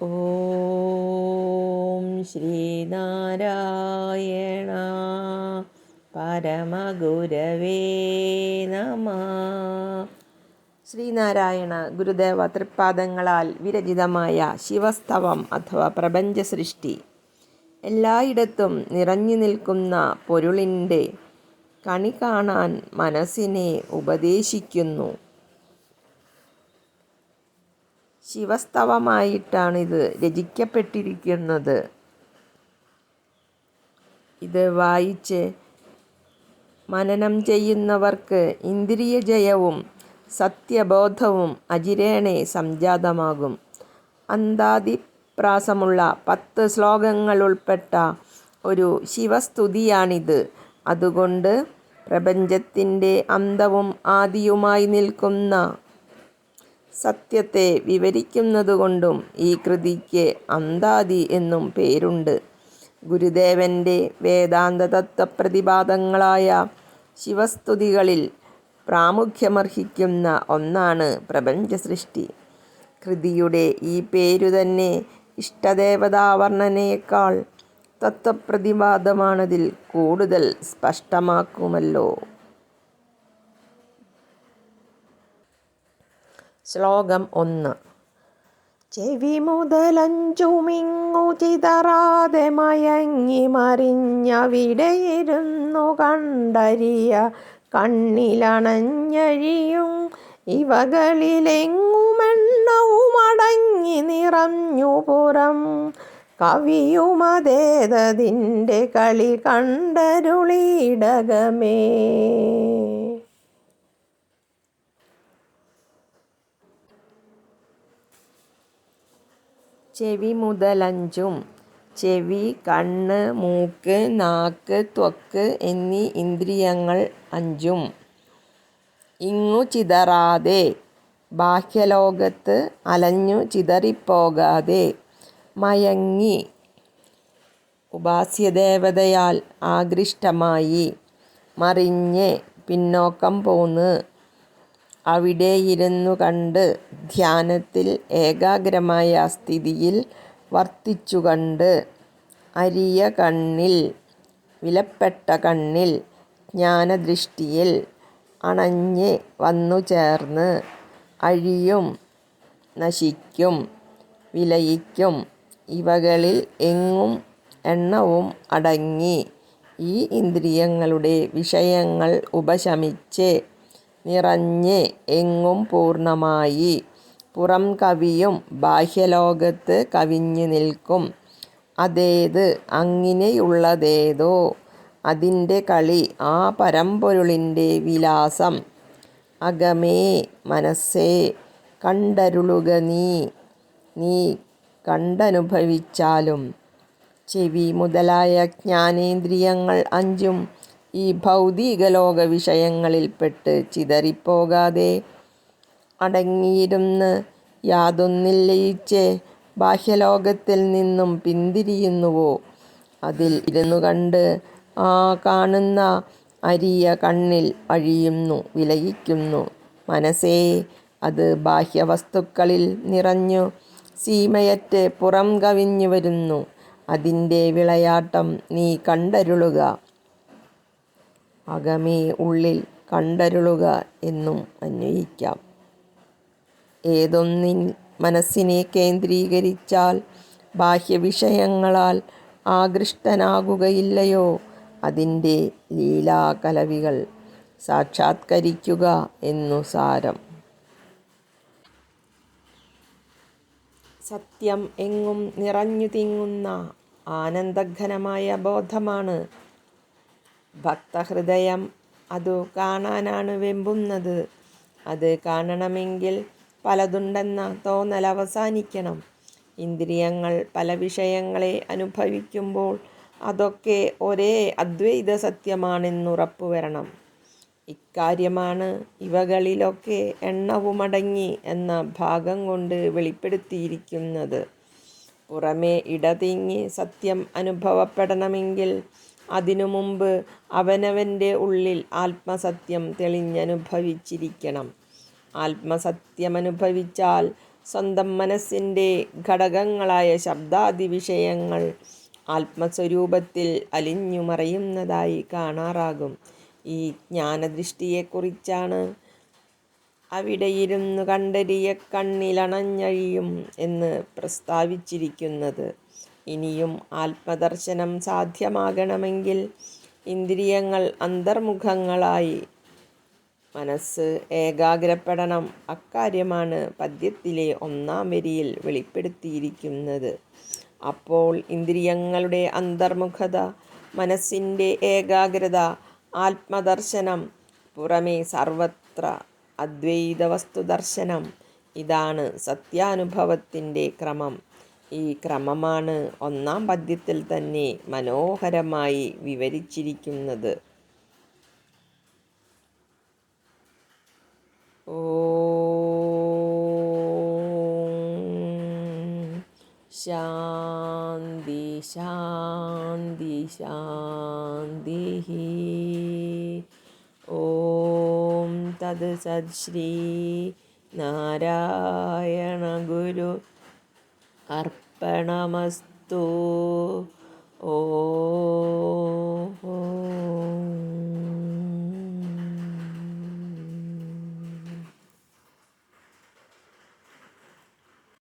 ഓം ശ്രീനാരായണ പരമഗുരവേ നമ. ശ്രീനാരായണ ഗുരുദേവ തൃപ്പാദങ്ങളാൽ വിരചിതമായ ശിവസ്തവം അഥവാ പ്രപഞ്ച സൃഷ്ടി എല്ലായിടത്തും നിറഞ്ഞു നിൽക്കുന്ന പൊരുളിന്റെ കണി കാണാൻ മനസ്സിനെ ഉപദേശിക്കുന്നു. ശിവസ്തവമായിട്ടാണിത് രചിക്കപ്പെട്ടിരിക്കുന്നത്. ഇത് വായിച്ച് മനനം ചെയ്യുന്നവർക്ക് ഇന്ദ്രിയ ജയവും സത്യബോധവും അജിരേണെ സംജാതമാകും. അന്താതിപ്രാസമുള്ള പത്ത് ശ്ലോകങ്ങൾ ഉൾപ്പെട്ട ഒരു ശിവസ്തുതിയാണിത്. അതുകൊണ്ട് പ്രപഞ്ചത്തിന്റെ അന്തവും ആദിയുമായി നിൽക്കുന്ന സത്യത്തെ വിവരിക്കുന്നതുകൊണ്ടും ഈ കൃതിക്ക് അന്താദി എന്നും പേരുണ്ട്. ഗുരുദേവന്റെ വേദാന്ത തത്വപ്രതിപാദങ്ങളായ ശിവസ്തുതികളിൽ പ്രാമുഖ്യമർഹിക്കുന്ന ഒന്നാണ് പ്രപഞ്ചസൃഷ്ടി. കൃതിയുടെ ഈ പേരു തന്നെ ഇഷ്ടദേവതാവർണനയേക്കാൾ തത്വപ്രതിപാദമാണതിൽ കൂടുതൽ സ്പഷ്ടമാക്കുമല്ലോ. ശ്ലോകം ഒന്ന്. ചെവി മുതലഞ്ചുമിങ്ങു ചിതറാതെ മയങ്ങി മറിഞ്ഞവിടെയിരുന്നു കണ്ടരിയ. കണ്ണിലണഞ്ഞഴിയും ഇവകളിലെങ്ങുമെണ്ണവുമടങ്ങി നിറഞ്ഞു പുറം. കവിയുമതേതതിന്റെ കളി കണ്ടരുളിടകമേ ചെവി മുതലഞ്ചും ചെവി കണ്ണ് മൂക്ക് നാക്ക് ത്വക്ക് എന്നീ ഇന്ദ്രിയങ്ങൾ അഞ്ചും. ഇങ്ങു ചിതറാതെ ബാഹ്യലോകത്ത് അലഞ്ഞു ചിതറിപ്പോകാതെ മയങ്ങി ഉപാസ്യദേവതയാൽ ആകൃഷ്ടമായി മറിഞ്ഞ് പിന്നോക്കം പോന്ന് അവിടെ ഇരുന്നു കണ്ട് ധ്യാനത്തിൽ ഏകാഗ്രമായ സ്ഥിതിയിൽ വർത്തിച്ചു കണ്ട് അരിയ കണ്ണിൽ വിലപ്പെട്ട കണ്ണിൽ ജ്ഞാനദൃഷ്ടിയിൽ അണഞ്ഞ് വന്നു ചേർന്ന് അഴിയും നശിക്കും വിലയിക്കും ഇവകളിൽ എങ്ങും എണ്ണവും അടങ്ങി ഈ ഇന്ദ്രിയങ്ങളുടെ വിഷയങ്ങൾ ഉപശമിച്ച് നിറഞ്ഞ് എങ്ങും പൂർണമായി പുറം കവിയും ബാഹ്യലോകത്ത് കവിഞ്ഞു നിൽക്കും. അതേത്? അങ്ങിനെയുള്ളതേതോ? അതിന്റെ കളി ആ പരമ്പൊരുളിന്റെ വിലാസം. അകമേ മനസ്സേ കണ്ടരുളുക നീ. നീ കണ്ടനുഭവിച്ചാലും. ചെവി മുതലായ ജ്ഞാനേന്ദ്രിയങ്ങൾ അഞ്ചും ഈ ഭൗതിക ലോക വിഷയങ്ങളിൽപ്പെട്ട് ചിതറിപ്പോകാതെ അടങ്ങിയിരുന്ന് യാതൊന്നിൽ ലയിച്ച് ബാഹ്യലോകത്തിൽ നിന്നും പിന്തിരിയുന്നുവോ? അതിൽ ഇരുന്നു കണ്ട് ആ കാണുന്ന അരിയ കണ്ണിൽ അഴിയുന്നു വിലയിക്കുന്നു. മനസ്സേ അത് ബാഹ്യവസ്തുക്കളിൽ നിറഞ്ഞു സീമയറ്റ് പുറം കവിഞ്ഞു വരുന്നു. അതിന്റെ വിളയാട്ടം നീ കണ്ടരുളുക. അകമേ ഉള്ളിൽ കണ്ടരുളുക എന്നും അന്വയിക്കാം. ഏതൊന്നിൻ മനസ്സിനെ കേന്ദ്രീകരിച്ചാൽ ബാഹ്യവിഷയങ്ങളാൽ ആകൃഷ്ടനാകുകയില്ലയോ? അതിന്റെ ലീലാകലവികൾ സാക്ഷാത്കരിക്കുക എന്നു സാരം. സത്യം എങ്ങും നിറഞ്ഞു തിങ്ങുന്ന ആനന്ദഘനമായ ബോധമാണ് ഭക്തഹൃദയം അതു കാണാനാണ് വെമ്പുന്നത്. അത് കാണണമെങ്കിൽ പലതുണ്ടെന്ന തോന്നൽ അവസാനിക്കണം. ഇന്ദ്രിയങ്ങൾ പല വിഷയങ്ങളെ അനുഭവിക്കുമ്പോൾ അതൊക്കെ ഒരേ അദ്വൈത സത്യമാണെന്നുറപ്പുവരണം. ഇക്കാര്യമാണ് ഇവകളിലൊക്കെ എണ്ണവുമടങ്ങി എന്ന ഭാഗം കൊണ്ട് വെളിപ്പെടുത്തിയിരിക്കുന്നത്. പുറമേ ഇടതിങ്ങി സത്യം അനുഭവപ്പെടണമെങ്കിൽ അതിനു മുമ്പ് അവനവന്റെ ഉള്ളിൽ ആത്മസത്യം തെളിഞ്ഞനുഭവിച്ചിരിക്കണം. ആത്മസത്യമനുഭവിച്ചാൽ സ്വന്തം മനസ്സിന്റെ ഘടകങ്ങളായ ശബ്ദാദി വിഷയങ്ങൾ ആത്മസ്വരൂപത്തിൽ അലിഞ്ഞു മറയുന്നതായി കാണാറാകും. ഈ ജ്ഞാനദൃഷ്ടിയെക്കുറിച്ചാണ് അവിടെയിരുന്നു കണ്ടരിയ കണ്ണിലണഞ്ഞഴിയും എന്ന് പ്രസ്താവിച്ചിരിക്കുന്നത്. ഇനിയും ആത്മദർശനം സാധ്യമാകണമെങ്കിൽ ഇന്ദ്രിയങ്ങൾ അന്തർമുഖങ്ങളായി മനസ്സ് ഏകാഗ്രപ്പെടണം. അക്കാര്യമാണ് പദ്യത്തിലെ ഒന്നാം വരിയിൽ വെളിപ്പെടുത്തിയിരിക്കുന്നത്. അപ്പോൾ ഇന്ദ്രിയങ്ങളുടെ അന്തർമുഖത മനസ്സിന്റെ ഏകാഗ്രത ആത്മദർശനം പുറമേ സർവത്ര അദ്വൈത വസ്തുദർശനം ഇതാണ് സത്യാനുഭവത്തിന്റെ ക്രമം. ഈ ക്രമമാണ് ഒന്നാം പദ്യത്തിൽ തന്നെ മനോഹരമായി വിവരിച്ചിരിക്കുന്നത്. ശാന്തി ശാന്തി ശാന്തി ഓം തത് സത് ശ്രീ നാരായണ ഗുരു അർപ്പണമസ്തു प्रणमस्तु।